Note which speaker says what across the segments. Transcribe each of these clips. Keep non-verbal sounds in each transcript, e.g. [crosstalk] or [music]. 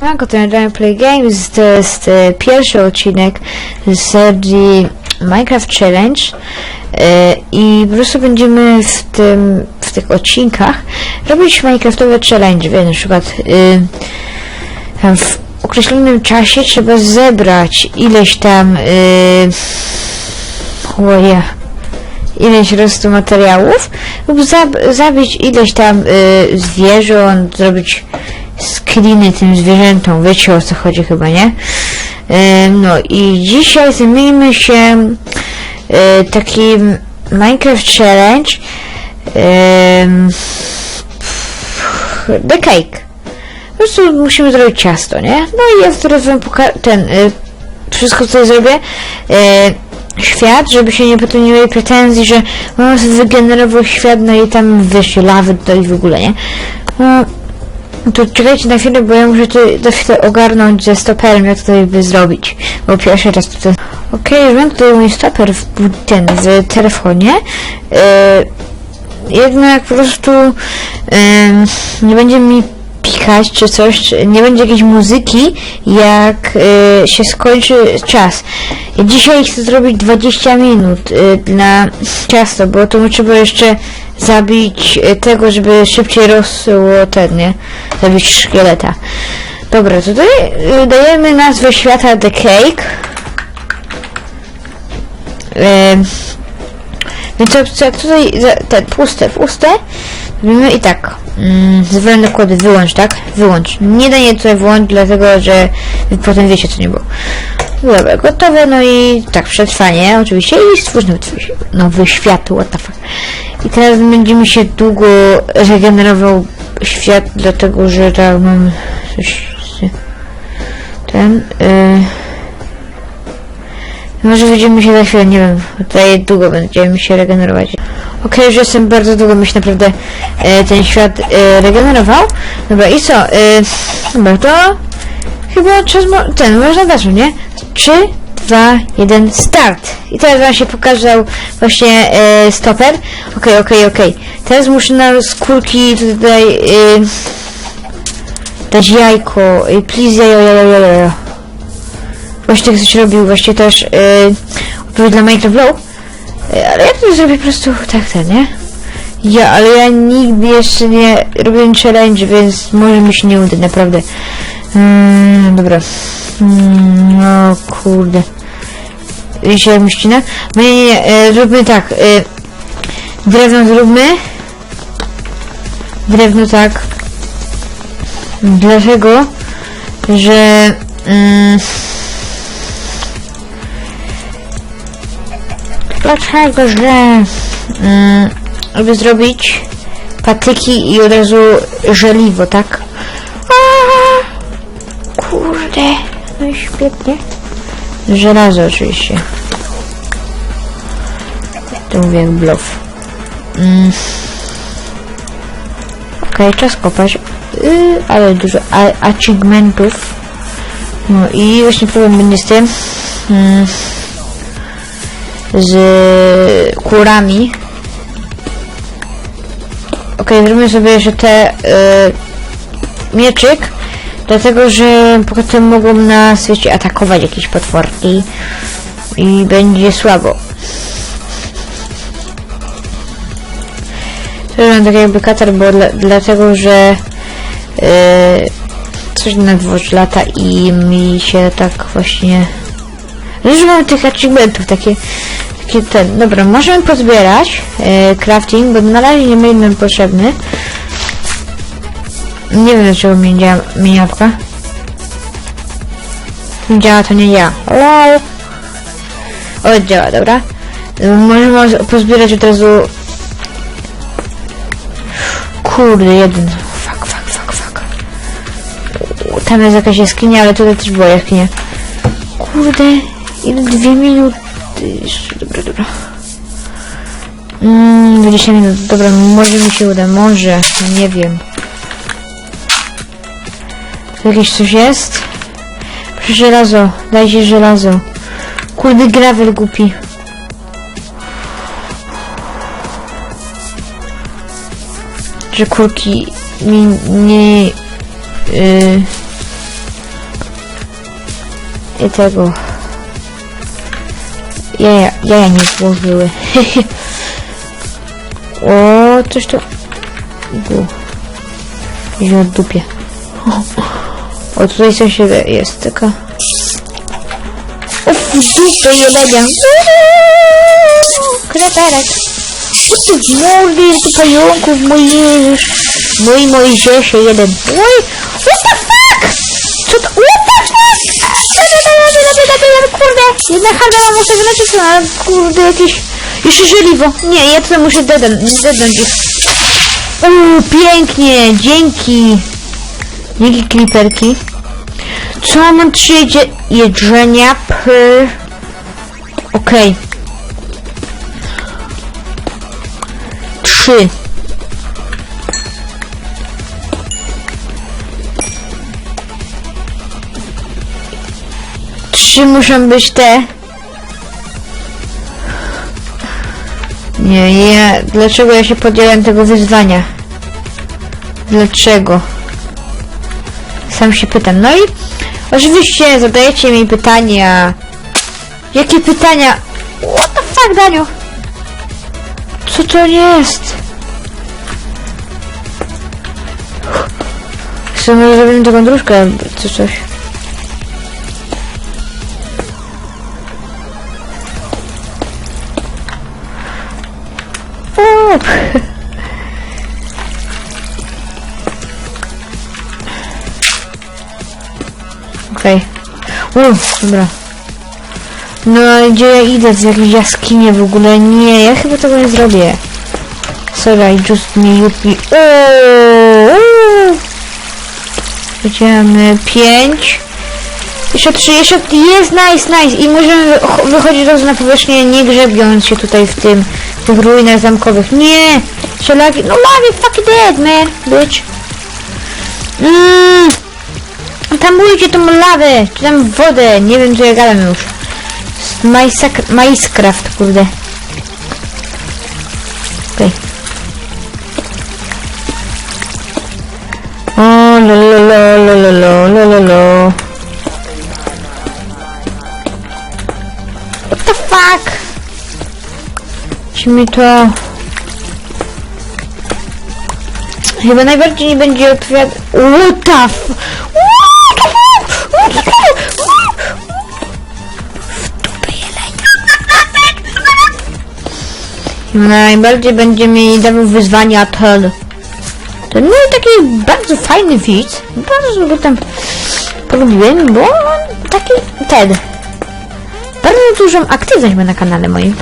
Speaker 1: Tak, to Play Games, to jest e, pierwszy odcinek z serii Minecraft Challenge e, i po prostu będziemy w tym, w tych odcinkach robić Minecraftowe challenge, więc na przykład e, w określonym czasie trzeba zebrać ileś tam e, oje, ileś rostu materiałów lub zab- zabić ileś tam y, zwierząt, zrobić screeny tym zwierzętom, wiecie o co chodzi chyba, nie? Y, no i dzisiaj zajmijmy się y, takim Minecraft Challenge ym, The Cake. Po prostu musimy zrobić ciasto, nie? No i ja teraz wam ten, y, wszystko co zrobię, y, świat, żeby się nie popełniły pretensji, że on wygenerował świat, no i tam wiesz, lawy to i w ogóle, nie? No, to czekajcie na chwilę, bo ja muszę tu za chwilę ogarnąć ze stoperem, jak to by zrobić, bo pierwszy raz tutaj... Okej, już mam tutaj mój stoper w, ten, w telefonie, yy, jednak po prostu ym, nie będzie mi pikać czy coś, nie będzie jakiejś muzyki, jak y, się skończy czas. Dzisiaj chcę zrobić 20 minut y, na ciasto, bo to trzeba jeszcze zabić y, tego, żeby szybciej rosło ten, nie? Zabić szkieleta. Dobra, tutaj y, dajemy nazwę świata The Cake. Ym, no to co tutaj za- te puste, puste robimy i tak. Mm, Zwolne nakłady wyłącz, tak? Wyłącz. Nie da nie tutaj wyłącz, dlatego że potem wiecie co nie było. Dobra, gotowe, no i tak, przetrwanie oczywiście i stwórz nowy, nowy świat, what the fuck. I teraz będziemy się długo regenerował świat, dlatego że tak mam coś... Ten... Yy... Może widzimy się za chwilę, nie wiem. Tutaj długo będziemy się regenerować. Okej, już jestem bardzo długo, mi się naprawdę e, ten świat e, regenerował. Dobra, i co? E, dobra, to chyba czas ten, można zacząć, nie? 3, 2, 1, start! I teraz wam się pokazał właśnie e, stoper. Okej, okej, okej. Teraz muszę na skórki tutaj e, dać jajko. E, please, jajo, jajo, jajo. Właśnie tak coś robił, właśnie też odpowiedź dla Minecraft Low. Ale ja to zrobię po prostu tak ten, nie? Ja, ale ja nigdy jeszcze nie robiłem challenge, więc może mi się nie uda, naprawdę. Mm, dobra. Mm, no kurde. Jak mi ścina? No nie, nie, yy, zróbmy tak. Yy, drewno zróbmy. Drewno tak. Dlatego, że... Mm, Dlaczego, że mm, aby zrobić patyki i od razu żeliwo, tak? Kurde, no i świetnie. Żelazo oczywiście. To mówię jak bluff. Mm. Okej, czas kopać. Yy, ale dużo achievementów. No i właśnie problem będzie z tym. Mm z kurami. Ok, zrobimy sobie jeszcze te y, mieczyk, dlatego że potem mogą nas, wiecie, atakować jakieś potworki i będzie słabo. Mam tak jakby katar, bo dla, dlatego, że y, coś na dworze lata i mi się tak właśnie już mamy tych achievementów, takie, takie ten, dobra, możemy pozbierać e, crafting, bo na razie nie mamy nam potrzebny. Nie wiem dlaczego mi działa miniatka. Działa, to nie ja. Lol. O, działa, dobra. Możemy pozbierać od razu... Kurde, jeden. Fuck, fuck, fuck, fuck. Tam jest jakaś jaskinia, ale tutaj też była jaskinia. Kurde, Ile dwie minuty? Dobra, dobra. Mmm, 20 minut. Dobra, może mi się uda, może, nie wiem. Tu jakieś coś jest? Proszę żelazo, się żelazo. Kurde, gravel głupi. Że kurki mi nie... Yy, I tego... Jaja, jaja nie złożyły. [laughs] o, coś to... Bu. Wziął dupie. O, tutaj coś jest taka... O, w dupę jelenia. Kreperek. Co ty mordy, tu pająków, mój Jezus. Mój Mojżesie jeden. Oj, Kurde, jedna harda muszę wyleczyć, ale kurde, jakieś... Jeszcze żeliwo. Nie, ja tutaj muszę dedać ich. Uuu, pięknie, dzięki. Dzięki kliperki. Co mam trzy jedzie- jedzenia. Okej. Trzy. Trzy muszą być te. Nie, ja... Dlaczego ja się podjąłem tego wyzwania? Dlaczego? Sam się pytam. No i oczywiście zadajecie mi pytania. Jakie pytania? What the fuck, Daniu? Co to jest? Co może zrobimy taką dróżkę, czy coś? Okej. Uff, dobra. No, gdzie ja idę? W jakieś jaskinie w ogóle? Nie, ja chyba tego nie zrobię. Sorry, just me yupi. Będziemy pięć. Jeszcze trzy, jeszcze jest nice, nice. I możemy ch- wychodzić od razu na powierzchnię, nie grzebiąc się tutaj w tym, w tych ruinach zamkowych. Nie! Się lagi, no lagi, fucking dead, man, bitch. Mmm tam Zamtamujcie tą lawę, czy tam wodę, nie wiem co ja gadam już. Minecraft, kurde. Okej. Okay. O, lololo, lololo, lololo. What the fuck? Czy mi to... Chyba najbardziej nie będzie odpowiadał... What the Najbardziej będzie mi dawał wyzwania ten. To no taki bardzo fajny widz. Bardzo go tam polubiłem, bo on taki ten. Bardzo dużą aktywność ma na kanale moim.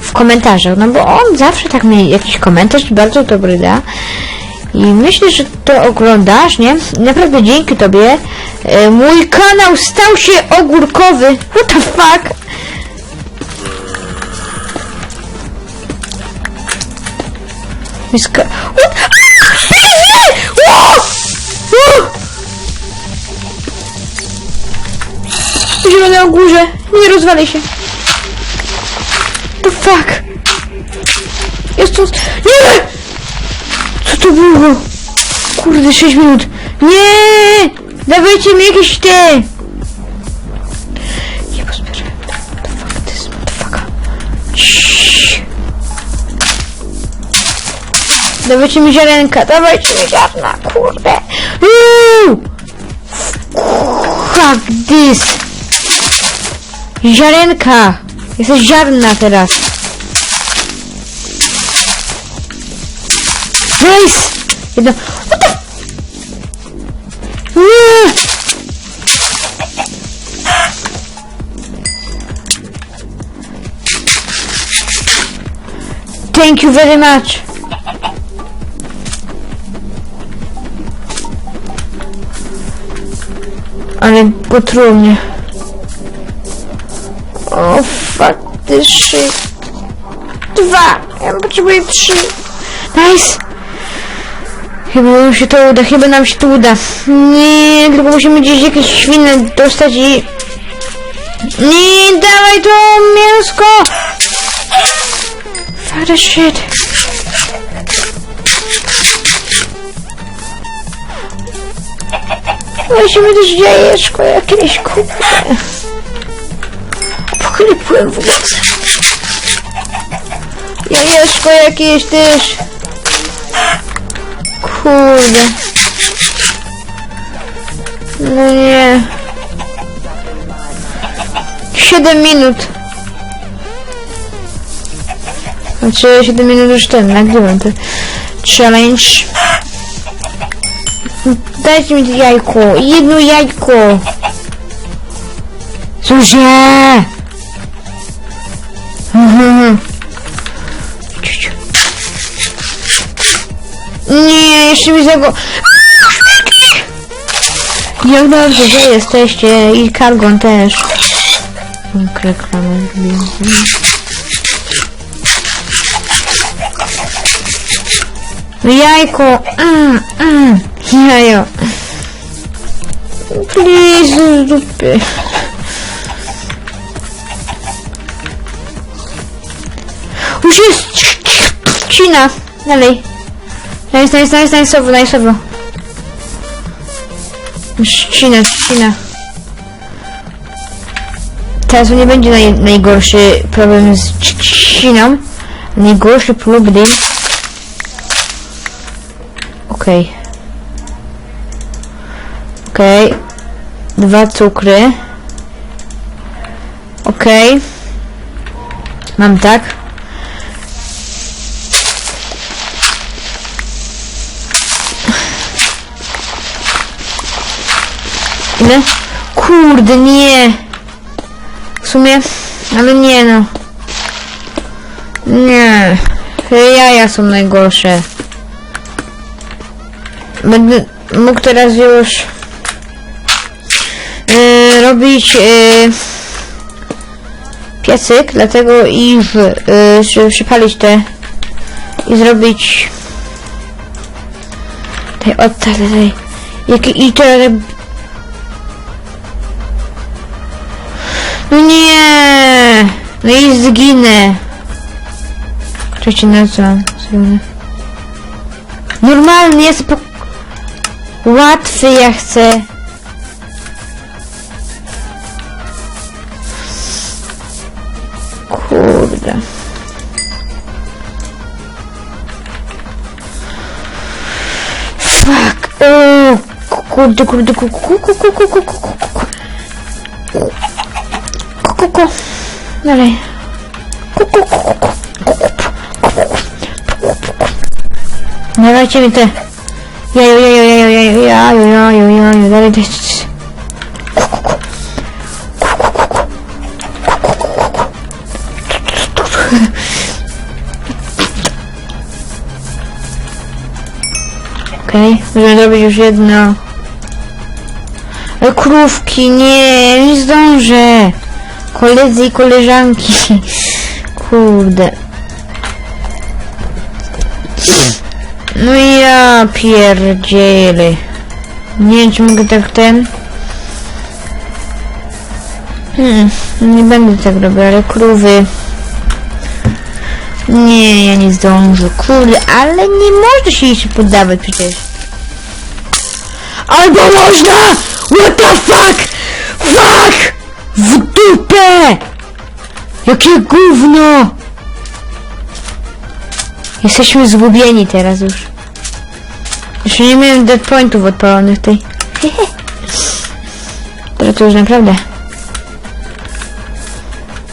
Speaker 1: W komentarzach, no bo on zawsze tak mi jakiś komentarz bardzo dobry da. I myślę, że to oglądasz, nie? Naprawdę dzięki tobie e, mój kanał stał się ogórkowy. What the fuck? Miska... What? Zielone o górze. Nie rozwalaj się. The fuck? Jest tu... Nie! Co to było? Kurde, 6 minut. Nie! Dawajcie mi jakieś te... Dawajcie mi ziarenka, dawajcie mi ziarna, kurde. Uuu! Fuck this. Ziarenka. Jesteś ziarna teraz. Nice! Jedno... What the... Nie! Thank you very much. Ale potruł mnie. O, shit. Dwa! Ja potrzebuję trzy. Nice! Chyba nam się to uda, chyba nam się to uda. Nie, tylko musimy gdzieś jakieś świnę dostać i... Nie, dawaj to mięsko! This shit. Musimy też jajeczko jakieś, kurde. Pochlipłem w ogóle. Jajeczko jakieś też. Kurde. No nie. 7 minut. Znaczy 7 minut już ten, nagrywam ten challenge. Dajcie mi jajko. Jedno jajko. Ciu. Nie, jeszcze mi tego... Jak dobrze, że jesteście i Kargon też. Reklamę jajko! Mm, mm, jajo. Please, z dupy. Już jest! Cina! Dalej. Nice, nice, nice, nice, nice, nice. Trzcina, trzcina. Teraz to nie będzie naj, najgorszy problem z trzciną. Najgorszy problem. Okej. Okej. Dwa cukry. Okej. Mam tak. Ile? Kurde, nie. W sumie, ale nie no. Nie. Te Jaja są najgorsze. Będę mógł teraz już yy, robić yy, piecyk, dlatego i w, yy, żeby przypalić te i zrobić tej od tej jak i to no nie! No i zginę. Kto ci na co zrobię normalnie jest łatwy ja chcę Kurde, kurde, kurde, kurde, kurde, kurde, kurde, kurde, Dalej. Dawajcie mi te. Jaju, jaju, jaju, jaju, jaju, jaju, jaju, dalej te. Okej, okay. możemy zrobić już jedno Krówki, nie, nie zdążę. Koledzy i koleżanki. Kurde. No ja pierdzielę. Nie wiem, czy mogę tak ten... Hmm, nie będę tak robił, ale krówy... Nie, ja nie zdążę, kurde, ale nie można się jeszcze poddawać przecież. Albo można! What the fuck! Fuck! W dupę! Jakie gówno! Jesteśmy zgubieni teraz już. Jeszcze nie miałem dead pointów odpalonych tej. [laughs] Teraz to już naprawdę.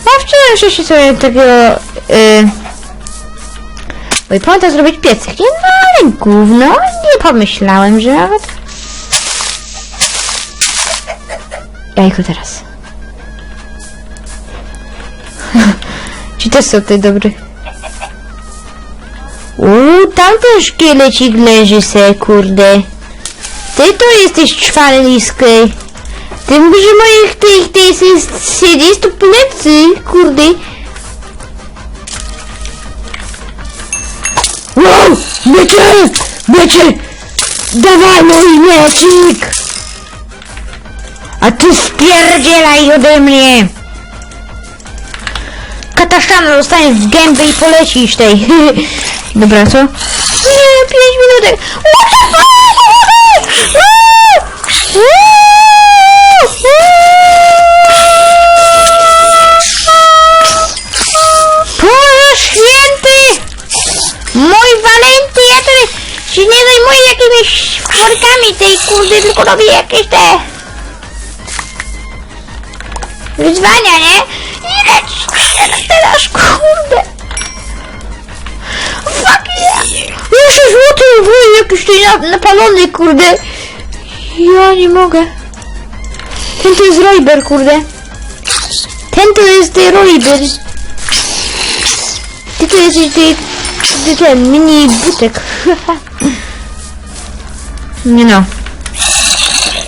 Speaker 1: Ja wczoraj wcześniej sobie takiego... Yy, Waypointa zrobić piecyk, nie? No ale gówno, nie pomyślałem, że nawet... Já jako teraz. Či to jsou ty dobré? Uuu, tam to škielecik leží se, kurde. Ty to jsi czwarlisky. Ty můžeš mojich těch, ty jsi siedzieć tu pleci, kurde. Wow, meče, meče. Давай, мой мячик! A ty spierdzielaj ode mnie! Kataszana dostaniesz w gębę i polecisz tej. [laughs] Dobra, co? Nie, 5 minutek. What the fuck? Ja tutaj się nie zajmuję jakimiś workami tej kurde, tylko robię jakieś te wyzwania, nie? I leć teraz, kurde! Fuck yeah! Jeszcze złoty wuj jakiś tutaj na- napalony, kurde! Ja nie mogę. Ten to jest Royber, kurde. Ten to jest ty Royber. Ty to jesteś ty, ty ten mini butek. [laughs] nie no.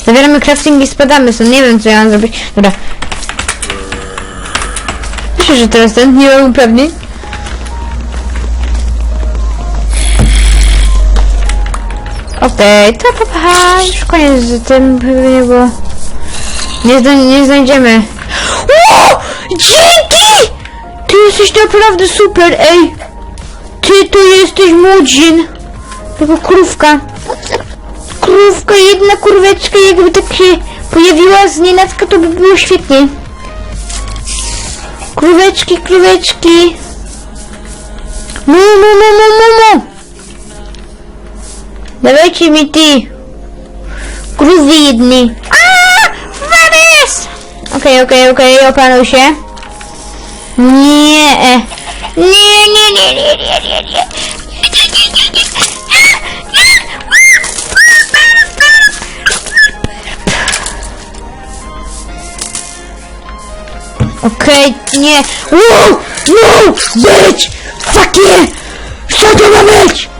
Speaker 1: Zabieramy crafting i spadamy stąd. Nie wiem co ja mam zrobić. Dobra. Myślę, że teraz ten nie mam upewnień. Okej, to pa, pa, już koniec z tym pewnie, bo nie, nie znajdziemy. Dzięki! Ty jesteś naprawdę super, ej! Ty to jesteś młodzin! Tylko krówka. Krówka, jedna kurweczka, jakby tak się pojawiła z nienacka, to by było świetnie. Króweczki, króweczki. Mu, mu, mu, mu, mu, mu. Dawajcie mi ty. Krówy jedni. Wabys! Okej, okej, okej, opanuj się. Nie. Nie, nie, nie, nie, nie, nie, nie. Okej, nie. Wow! No! Być! Fuck yeah! Co to ma być?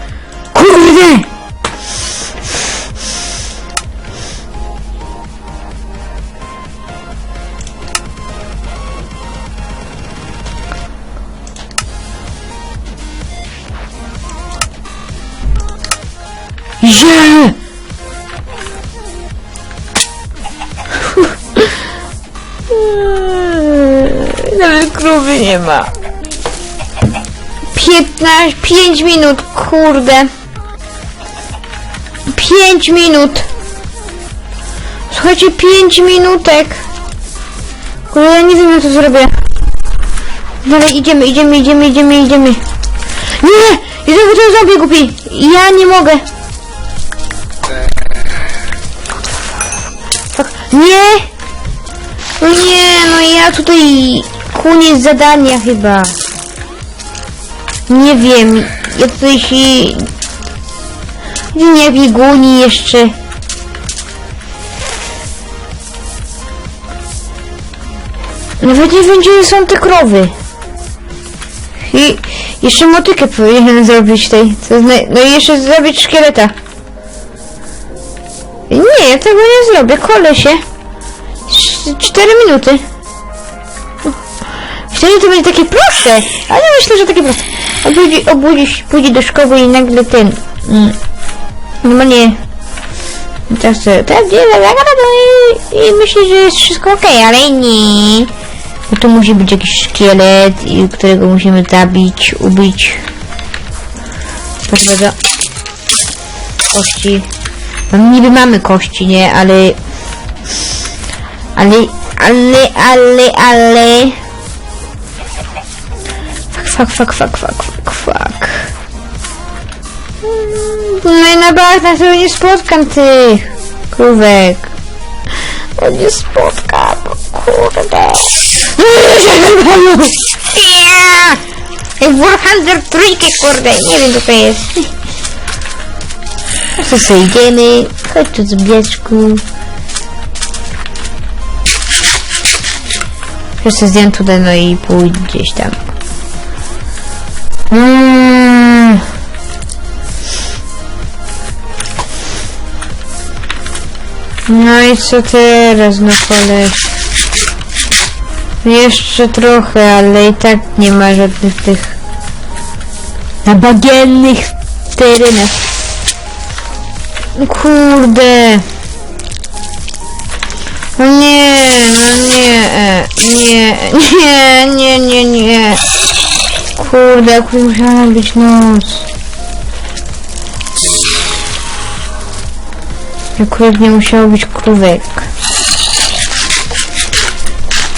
Speaker 1: Nie ma. 15, 5 minut, kurde. 5 minut. Słuchajcie, 5 minutek. Kurde, nie wiem, jak to zrobię. Dalej, idziemy, idziemy, idziemy, idziemy, idziemy. Nie! I znowu ten zombie głupi. Ja nie mogę. Fuck. Nie! No nie, no ja tutaj koniec zadania chyba. Nie wiem, ja tutaj się... Nie bieguni jeszcze. Nawet nie wiem, gdzie są te krowy. I jeszcze motykę powinienem zrobić tej. No i jeszcze zrobić szkieleta. Nie, ja tego nie zrobię, kolę się. 4 minuty. Wtedy to będzie takie proste, ale myślę, że takie proste. Obudzi, obudzisz, pójdzie do szkoły i nagle ten... Mm, normalnie... Teraz teraz idzie do i, i myślę, że jest wszystko ok, ale nie. Bo tu musi być jakiś szkielet, którego musimy zabić, ubić. Bardzo. Kości. No niby mamy kości, nie? Ale... Ale, ale, ale, ale... Fuck, fuck, fuck, fuck, fuck, fuck. Mm, No i na bank sobie nie spotkam tych krówek. No nie spotkam, kurde. Jak Warhammer trójkę, kurde, nie wiem co to jest. Co sobie idziemy? Chodź tu zbieczku. Jeszcze zjem tutaj, no i pójdę gdzieś tam. Mm. No i co teraz, no koleś? Jeszcze trochę, ale i tak nie ma żadnych tych na bagiennych terenach. No Kurde. No nie, no nie, e, nie, [laughs] nie, nie, nie, nie. Kurde, akurat musiała być noc. Akurat nie musiało być krówek.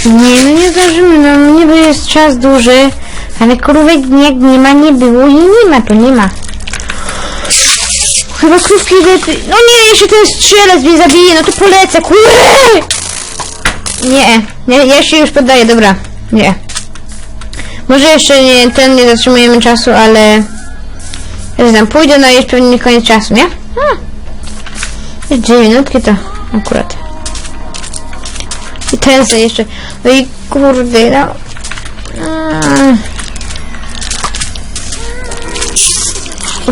Speaker 1: Nie, no nie zdążymy, no niby jest czas duży, ale krówek jak nie ma, nie było i nie ma, to nie ma. Chyba krówki lepiej... No nie, jeszcze ten strzelec mnie zabije, no to polecę, kurde! Nie, nie, ja się już poddaję, dobra, nie. Może jeszcze nie, ten nie zatrzymujemy czasu, ale... Ja znam, pójdę na jest pewnie koniec czasu, nie? A. Jest dwie minutki to akurat. I ten sobie jeszcze. No i kurde, no. Mm.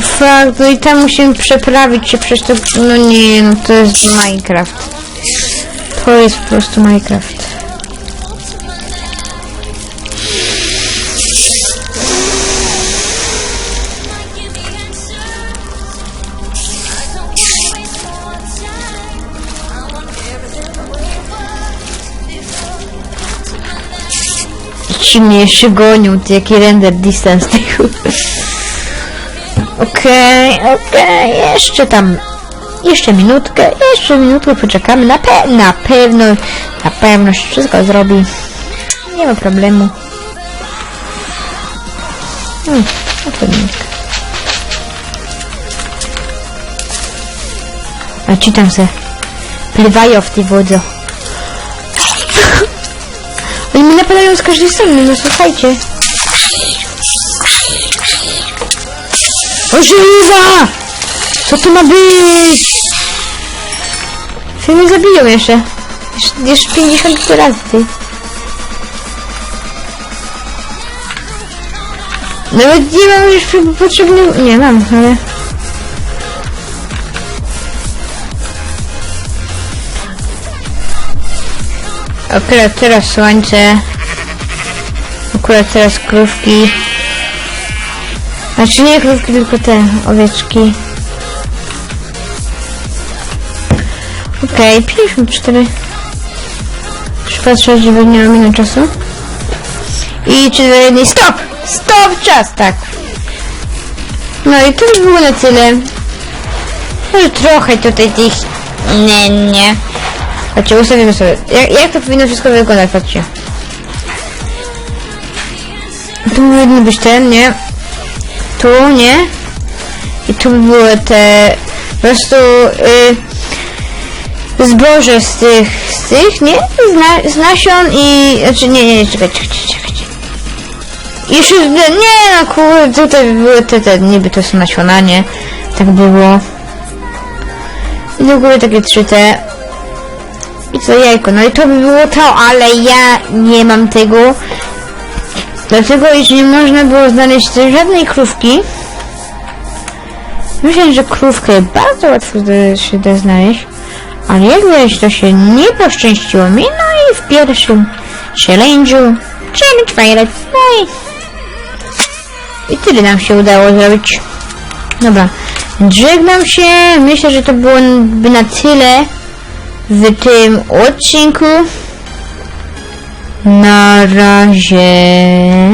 Speaker 1: Fakt, no i tam musimy przeprawić się przez to. No nie, no to jest Minecraft. To jest po prostu Minecraft. Ci mnie jeszcze gonią, jaki render distance tego. Okej, okej, jeszcze tam, jeszcze minutkę, jeszcze minutkę poczekamy, na, pe na pewno, na pewno się wszystko zrobi. Nie ma problemu. Hmm, no to minutkę. A ci tam se pływają w tej wodzie. Napadają z każdej strony, no słuchajcie. Ożywa! Co to ma być? Ty mnie zabiją jeszcze. Jeszcze, jeszcze 50 razy, ty. Nawet nie mam już potrzebny... Nie mam, ale... Akurat teraz słońce. Akurat teraz krówki. Znaczy nie krówki, tylko te owieczki. Okej, okay, 54. Przypatrzę, żeby nie minąć czasu. I czy do. Stop! Stop! Czas, tak. No i to by było na tyle. Może trochę tutaj tych... Nie, nie. Patrzcie, ustawimy sobie. Jak, jak to powinno wszystko wyglądać, patrzcie. Tu powinien być ten, nie? Tu, nie? I tu by były te... Po prostu... Y, zboże z tych... z tych, nie? Z, na, z nasion i... Znaczy, nie, nie, nie, czekajcie, czekajcie. I Jeszcze... Nie, no kurde, tutaj by były te, te... Niby to są nasiona, nie? Tak było. I do góry takie trzy te... I co jajko, no i to by było to, ale ja nie mam tego. Dlatego, iż nie można było znaleźć żadnej krówki. Myślę, że krówkę bardzo łatwo się da znaleźć. Ale jak widać, to się nie poszczęściło mi. No i w pierwszym challenge'u, challenge failed. No i, i tyle nam się udało zrobić. Dobra, żegnam się. Myślę, że to byłoby na tyle w tym odcinku. Na razie.